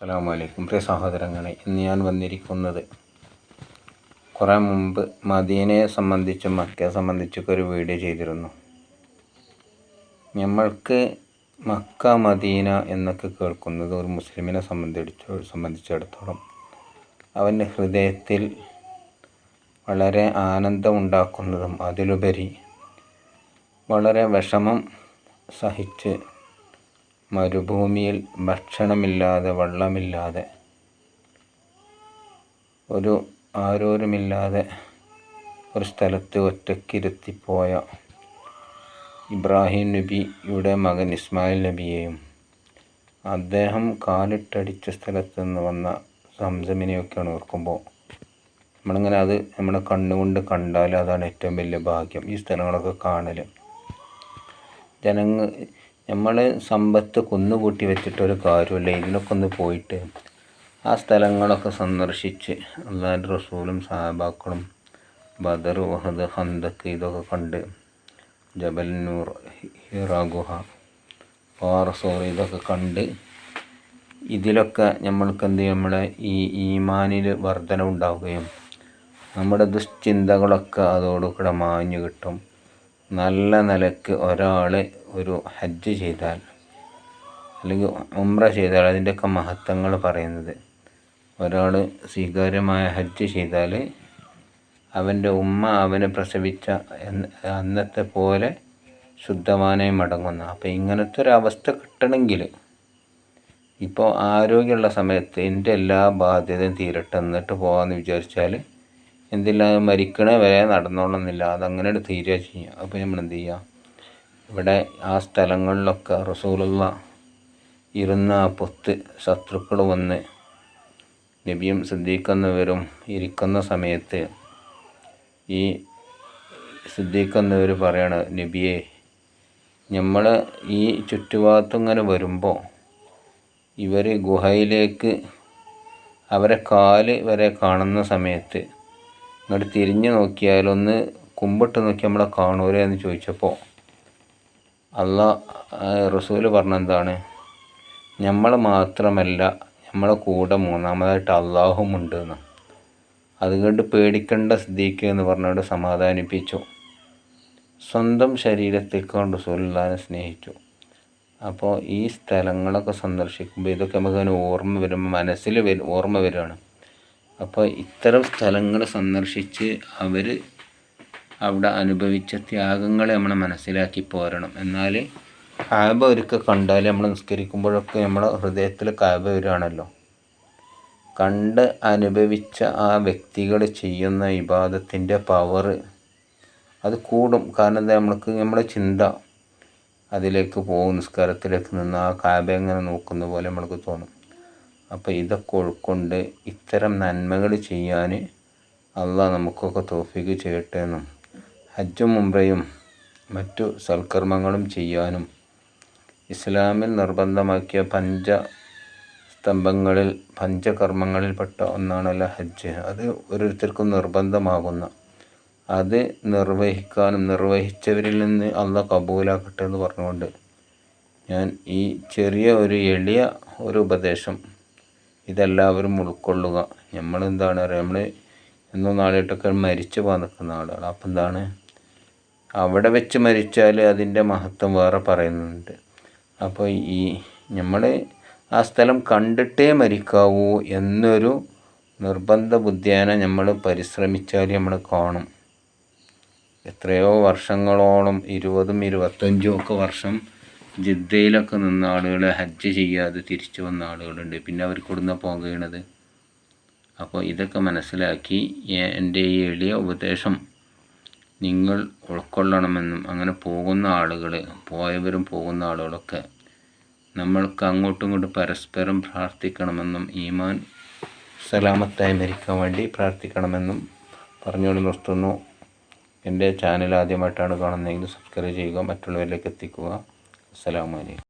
അസ്സലാമലൈക്കും പ്രിയ സഹോദരങ്ങളെ ഇന്ന് ഞാൻ വന്നിരിക്കുന്നത് കുറേ മുമ്പ് മദീനയെ സംബന്ധിച്ചും മക്കയെ സംബന്ധിച്ചൊക്കെ ഒരു വീഡിയോ ചെയ്തിരുന്നു. നമ്മൾക്ക് മക്ക മദീന എന്നൊക്കെ കേൾക്കുന്നത് ഒരു മുസ്ലിമിനെ സംബന്ധിച്ച് സംബന്ധിച്ചിടത്തോളം അവന്റെ ഹൃദയത്തിൽ വളരെ ആനന്ദമുണ്ടാക്കുന്നതും അതിലുപരി വളരെ വിഷമം സഹിച്ച് മരുഭൂമിയിൽ ഭക്ഷണമില്ലാതെ വെള്ളമില്ലാതെ ഒരു ആരോരുമില്ലാതെ ഒരു സ്ഥലത്ത് ഒറ്റക്കിരുത്തിപ്പോയ ഇബ്രാഹിം നബിയുടെ മകൻ ഇസ്മായിൽ നബിയെയും അദ്ദേഹം കാലിട്ടടിച്ച സ്ഥലത്ത് നിന്ന് വന്ന സംസമിനെയൊക്കെയാണ് ഓർക്കുമ്പോൾ നമ്മളിങ്ങനെ അത് നമ്മുടെ കണ്ണുകൊണ്ട് കണ്ടാൽ അതാണ് ഏറ്റവും വലിയ ഭാഗ്യം ഈ സ്ഥലങ്ങളൊക്കെ കാണൽ. ജനങ്ങൾ നമ്മൾ സമ്പത്ത് കുന്നുകൂട്ടി വെച്ചിട്ടൊരു കാര്യമില്ല. ഇതിനൊക്കെ ഒന്ന് പോയിട്ട് ആ സ്ഥലങ്ങളൊക്കെ സന്ദർശിച്ച് അള്ളാഹു റസൂലും സാഹബാക്കളും ബദർ വഹദ് ഹന്തക്ക് ഇതൊക്കെ കണ്ട് ജബൽ നൂർ ഹിറ ഗുഹ പാറസോർ ഇതൊക്കെ കണ്ട് ഇതിലൊക്കെ നമ്മൾക്ക് എന്ത് നമ്മുടെ ഈ ഈമാനിൽ വർധന ഉണ്ടാവുകയും നമ്മുടെ ദുശ്ചിന്തകളൊക്കെ അതോടുകൂടെ മാഞ്ഞു കിട്ടും. നല്ല നിലയ്ക്ക് ഒരാൾ ഒരു ഹജ്ജ് ചെയ്താൽ അല്ലെങ്കിൽ ഉംറ ചെയ്താൽ അതിന്റെയൊക്കെ മഹത്വങ്ങൾ പറയുന്നത്. ഒരാൾ സ്വീകാര്യമായ ഹജ്ജ് ചെയ്താൽ അവന്റെ ഉമ്മ അവനെ പ്രസവിച്ച അന്നത്തെ പോലെ ശുദ്ധമാനായി മടങ്ങുന്ന. അപ്പോൾ ഇങ്ങനത്തെ ഒരു അവസ്ഥ കിട്ടണമെങ്കിൽ ഇപ്പോൾ ആരോഗ്യമുള്ള സമയത്ത് എന്റെ എല്ലാ ബാധ്യതയും തീരട്ടെ എന്നിട്ട് പോകാമെന്ന് വിചാരിച്ചാൽ എന്തില്ല മരിക്കണ വരെ നടന്നോളന്നില്ല അതങ്ങനെ തീരുക ചെയ്യുക അപ്പോൾ നമ്മൾ എന്ത് ചെയ്യുക? ഇവിടെ ആ സ്ഥലങ്ങളിലൊക്കെ റസൂലുള്ള ഇരുന്ന ആ പൊത്ത് ശത്രുക്കൾ വന്ന് നബിയും സിദ്ദീഖെന്നവരും ഇരിക്കുന്ന സമയത്ത് ഈ സിദ്ദീഖെന്നവർ പറയാണ് നബിയെ നമ്മൾ ഈ ചുറ്റുഭാഗത്തും ഇങ്ങനെ വരുമ്പോൾ ഇവർ ഗുഹയിലേക്ക് അവരെ കാൽ വരെ കാണുന്ന സമയത്ത് ഇങ്ങോട്ട് തിരിഞ്ഞു നോക്കിയാലൊന്ന് കുമ്പിട്ട് നോക്കി നമ്മളെ കാണൂരേ എന്ന് ചോദിച്ചപ്പോൾ അല്ല റസൂൽ പറഞ്ഞെന്താണ്? നമ്മൾ മാത്രമല്ല നമ്മളെ കൂടെ മൂന്നാമതായിട്ട് അള്ളാഹും ഉണ്ട് എന്ന് അതുകൊണ്ട് പേടിക്കേണ്ട സിദ്ദീഖ് എന്ന് പറഞ്ഞുകൊണ്ട് സമാധാനിപ്പിച്ചു. സ്വന്തം ശരീരത്തേക്കൊണ്ട് സുല്ലാനെ സ്നേഹിച്ചു. അപ്പോൾ ഈ സ്ഥലങ്ങളൊക്കെ സന്ദർശിക്കുമ്പോൾ ഇതൊക്കെ നമുക്ക് ഓർമ്മ വരുമ്പോൾ മനസ്സിൽ ഓർമ്മ വരികയാണ്. അപ്പോൾ ഇത്തരം സ്ഥലങ്ങൾ സന്ദർശിച്ച് അവർ അവിടെ അനുഭവിച്ച ത്യാഗങ്ങളെ നമ്മൾ മനസ്സിലാക്കി പോരണം. എന്നാൽ കാബ ഒരിക്കൽ കണ്ടാൽ നമ്മൾ നിസ്കരിക്കുമ്പോഴൊക്കെ നമ്മുടെ ഹൃദയത്തിൽ കാബ വരികയാണല്ലോ. കണ്ട് അനുഭവിച്ച ആ വ്യക്തികൾ ചെയ്യുന്ന ഇബാദത്തിന്റെ പവർ അത് കൂടും. കാരണം എന്താ? നമ്മൾക്ക് നമ്മുടെ ചിന്ത അതിലേക്ക് പോകും. നിസ്കാരത്തിലേക്ക് നിന്ന് ആ കാബ എങ്ങനെ നോക്കുന്ന പോലെ നമ്മൾക്ക് തോന്നും. അപ്പോൾ ഇതൊക്കെ ഉൾക്കൊണ്ട് ഇത്തരം നന്മകൾ ചെയ്യാൻ അള്ളാഹ് നമുക്കൊക്കെ തോഫിക്ക് ചെയ്യട്ടെ എന്നും. ഹജ്ജും ഉംറയും മറ്റു സൽക്കർമ്മങ്ങളും ചെയ്യാനും ഇസ്ലാമിൽ നിർബന്ധമാക്കിയ പഞ്ച സ്തംഭങ്ങളിൽ പഞ്ചകർമ്മങ്ങളിൽപ്പെട്ട ഒന്നാണല്ലോ ഹജ്ജ്. അത് ഓരോരുത്തർക്കും നിർബന്ധമാകുന്ന. അത് നിർവഹിക്കാനും നിർവഹിച്ചവരിൽ നിന്ന് അള്ള കബൂലാക്കട്ടെ എന്ന് പറഞ്ഞുകൊണ്ട് ഞാൻ ഈ ചെറിയ ഒരു എളിയ ഒരു ഉപദേശം ഇതെല്ലാവരും ഉൾക്കൊള്ളുക. നമ്മളെന്താണ് പറയുക നമ്മൾ എന്നോ നാളായിട്ടൊക്കെ മരിച്ചു പോകാൻ നിൽക്കുന്ന ആളുകൾ അപ്പം എന്താണ് അവിടെ വെച്ച് മരിച്ചാൽ അതിന്റെ മഹത്വം വേറെ പറയുന്നുണ്ട്. അപ്പോൾ ഈ നമ്മൾ ആ സ്ഥലം കണ്ടിട്ടേ മരിക്കാവൂ എന്നൊരു നിർബന്ധ ബുദ്ധിയാനെ നമ്മൾ പരിശ്രമിച്ചാൽ നമ്മൾ കാണും. എത്രയോ വർഷങ്ങളോളം ഇരുപതും ഇരുപത്തഞ്ചും ഒക്കെ വർഷം ജിദ്ദയിലൊക്കെ നിന്ന ആളുകൾ ഹജ്ജ് ചെയ്യാതെ തിരിച്ചു വന്ന ആളുകളുണ്ട്. പിന്നെ അവർ കൊടുന്ന പോകുന്നത് അപ്പോൾ ഇതൊക്കെ മനസ്സിലാക്കി എന്റെ ഈ എളിയ ഉപദേശം നിങ്ങൾ ഉൾക്കൊള്ളണമെന്നും അങ്ങനെ പോകുന്ന ആളുകൾ പോയവരും പോകുന്ന ആളുകളൊക്കെ നമ്മൾക്ക് അങ്ങോട്ടും ഇങ്ങോട്ടും പരസ്പരം പ്രാർത്ഥിക്കണമെന്നും ഈമാൻ സലാമത്തായി മരിക്കാൻ വേണ്ടി പ്രാർത്ഥിക്കണമെന്നും പറഞ്ഞുകൊണ്ട് നിർത്തുന്നു. എന്റെ ചാനൽ ആദ്യമായിട്ടാണ് കാണുന്നതെങ്കിൽ സബ്സ്ക്രൈബ് ചെയ്യുക മറ്റുള്ളവരിലേക്ക് എത്തിക്കുക. അസ്സലാമു അലൈക്കും.